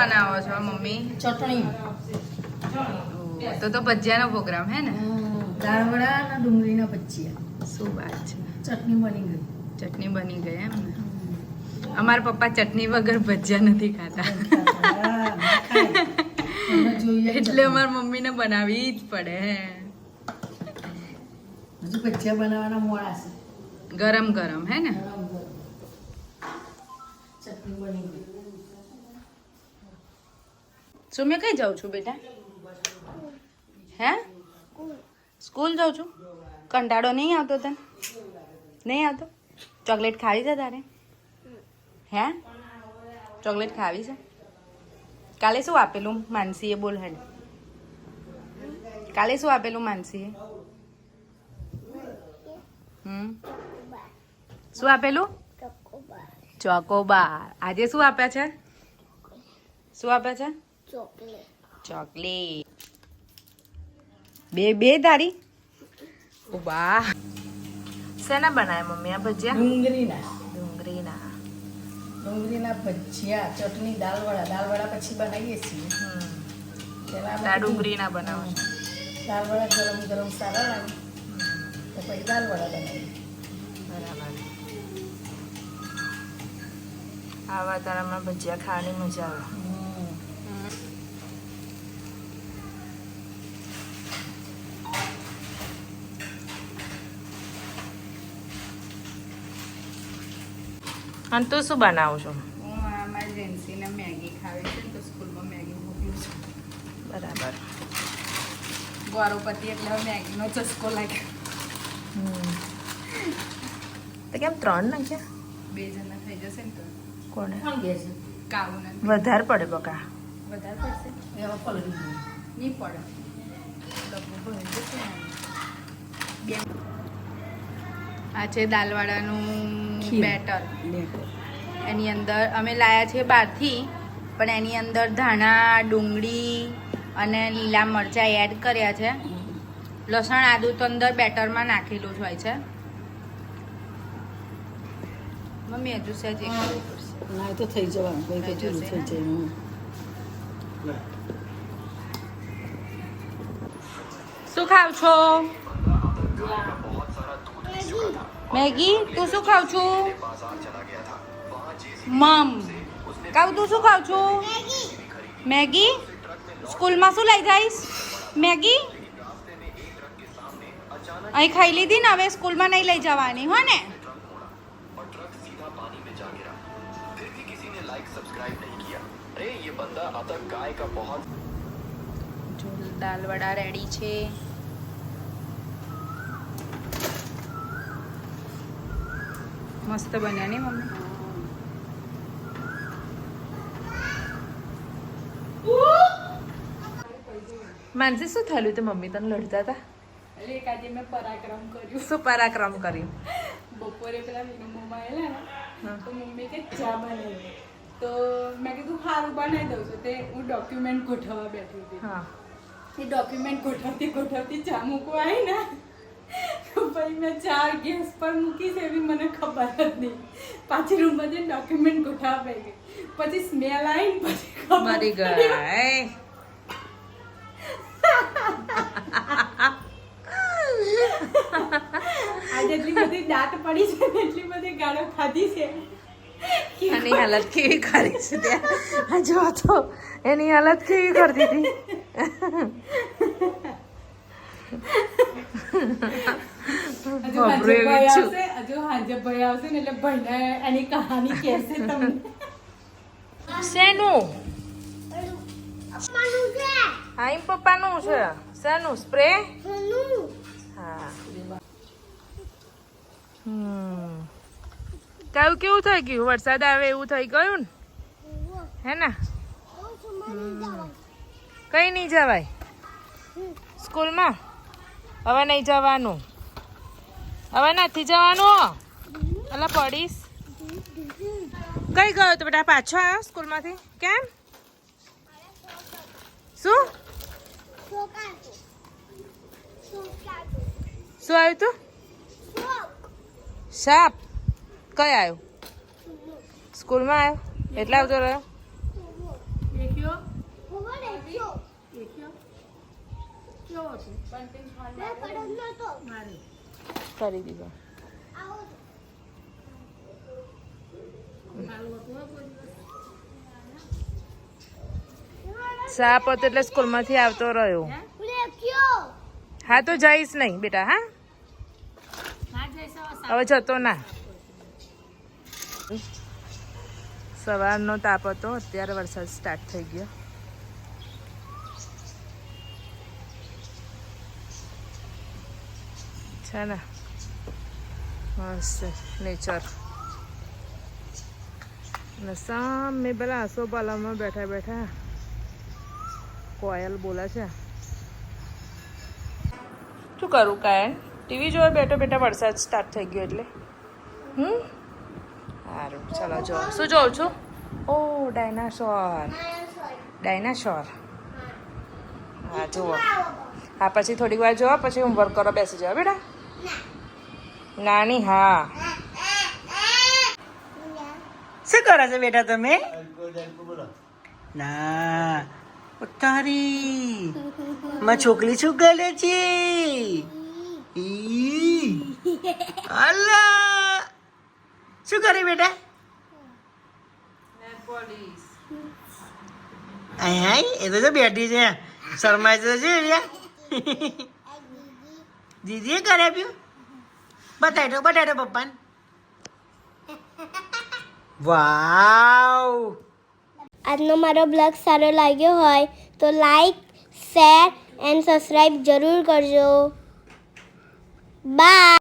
બનાવો છો મમ્મી? ચટણી. તો તો ભજીયાનો પ્રોગ્રામ હે ને? દાળવડા અને ડુંગળીના ભજીયા. શું વાત છે. ચટણી બની ગઈ. ચટણી બની ગઈ એમ ને? અમારા પપ્પા ચટણી વગર ભજીયા નથી ખાતા. એટલે અમારા મમ્મીને બનાવવી જ પડે હે. હજુ ભજીયા બનાવવાના મોડા છે. ગરમ ગરમ હે ને. ચટણી બની ગઈ. શું મેં કઈ જાઉં છું બેટા? હે? સ્કૂલ જાઉં છું? કંટાળો નહીં આવતો તને? નહીં આવતો? ચોકલેટ ખાવી છે તારે? હે? ચોકલેટ ખાવી છે? કાલે શું આપેલું માનસીએ બોલ હેડ કાલે શું આપેલું માનસીએ? હમ? શું આપેલું? ચોકોબાર. આજે શું આપ્યા છે? શું આપ્યા છે? ચોકલેટ. બે બે તારી. ઉબા શેના બનાય મમ્મી આ ભજીયા? ડુંગળીના. ડુંગળીના. ડુંગળીના ભજીયા ચટણી પછી બનાવીએ છીએ. હમ. ડુંગળીના બનાવો છો. દાળવડા ગરમ ગરમ સારા લાગે. તો પછી બનાવીએ. બરાબર. આવા વાતાવરણમાં ભજીયા ખાવાની મજા આવે. અને તું શું બનાવું છું હું મારી મેગી ખાવી તો સ્કૂલમાં મેગી મોકલું છું. બરાબર. ગૌરવપતિ એટલે મેગીનો ચસ્કો લાગ્યો. તો કેમ ત્રણ નાખ્યા? બે જણા થઈ જશે ને તો. કોને વધારે પડે બકા. વધારે પડશે? નહીં પડે. આ છે દાલવાડાનું ખીર. બેટર એની અંદર અમે લાયા છીએ બહારથી પણ એની અંદર ધાણા ડુંગળી અને લીલા મરચાં એડ કર્યા છે. લસણ આદુ તો અંદર બેટરમાં નાખેલું જ હોય છે. મમ્મી હજુ સહેજ ના તો થઈ જવાનું. કોઈ થઈ? શું ખાવ છો? મેગી તું શું ખાવ છું? મમ. કાવ તું શું ખાવ છું? મેગી. સ્કૂલમાં શું લઈ જઈશ? મેગી? અહીં ખાઈ લીધી ને હવે સ્કૂલમાં નહીં લઈ જવાની હો ને? દાલ વડા રેડી છે. મસ્ત બન્યા નહીં મમ્મી? માનસી શું થયેલું તે મમ્મી? તને લડતા હતા એટલે એક આજે મેં પરાક્રમ કર્યું. શું પરાક્રમ કર્યું? બપોરે પેલા વિનોમોમાં આવેલા ને. તો મમ્મી કે ચા બનાવી તો મેં કીધું સારું બનાવી દઉં છું. તે હું ડોક્યુમેન્ટ ગોઠવવા બેઠી હતી. હા. એ ડોક્યુમેન્ટ ગોઠવતી ગોઠવતી ચા મૂકવા આવી ને પછી મેં ચાર ગેસ પર મૂકી છે એવી મને ખબર જ નહીં. પાછી રૂમમાં જઈને ડોક્યુમેન્ટ ગોઠવવા પડી ગઈ પછી સ્મેલ આવી પછી ખબર ગઈ આજે એટલી બધી દાંત પડી છે એટલી બધી ગાળો ખાધી છે. એની હાલત કેવી કરી છે ત્યાં? જો તો એની હાલત કેવી કરી હતી? શેનું હા એમ પપ્પાનું છે શેનું સ્પ્રે હા હમ તારું કેવું થઈ ગયું વરસાદ આવે એવું થઈ ગયું ને હે ને કઈ નહીં જવાય સ્કૂલમાં હવે નહીં જવાનું. હવે નથી જવાનું? એટલે પડીશ. કઈ ગયો તો બેટા પાછો આવ્યો સ્કૂલમાંથી? કેમ? શું? શું આવ્યું તું? સાપ. કઈ આવ્યું? સ્કૂલમાં આવ્યો? એટલે આવતો રહ્યો? કેવો છે? કરી દીધો. સાપ હતો એટલે સ્કૂલમાંથી આવતો રહ્યો. હા? તો જઈશ નહીં બેટા હા? હવે જતો ના. સવારનો તાપ હતો અત્યારે વરસાદ સ્ટાર્ટ થઈ ગયો. છે ને? મસ્ત નેચર અને સામે પેલા આસોપાલામાં બેઠા બેઠા કોયલ બોલે છે. શું કરું કાયન ટીવી જોવા બેઠો બેઠા વરસાદ સ્ટાર્ટ થઈ ગયો એટલે. હમ? સારું ચાલો જો શું જોઉં છું? ઓ, ડાયનાસોર. ડાયનાસોર. હા, જુઓ. હા, પછી થોડીક વાર જોવા, પછી હોમવર્ક કરો, બેસી જાઓ, બેટા. નાની, હા. શું કરો છો બેટા તમે? ના તારી માં છોકરી શું કરે છે? ઈ. અલા શું કરે બેટા? અહીં એ તો બેઠી છે. શરમાય તો છે દીદીએ કરે આપ્યું? બતાવી દો બતાવી દો પપ્પાને. વાવ. આજનો મારો બ્લોગ સારો લાગ્યો હોય તો લાઈક, શેર, એન્ડ સબસ્ક્રાઈબ જરૂર કરજો. બાય.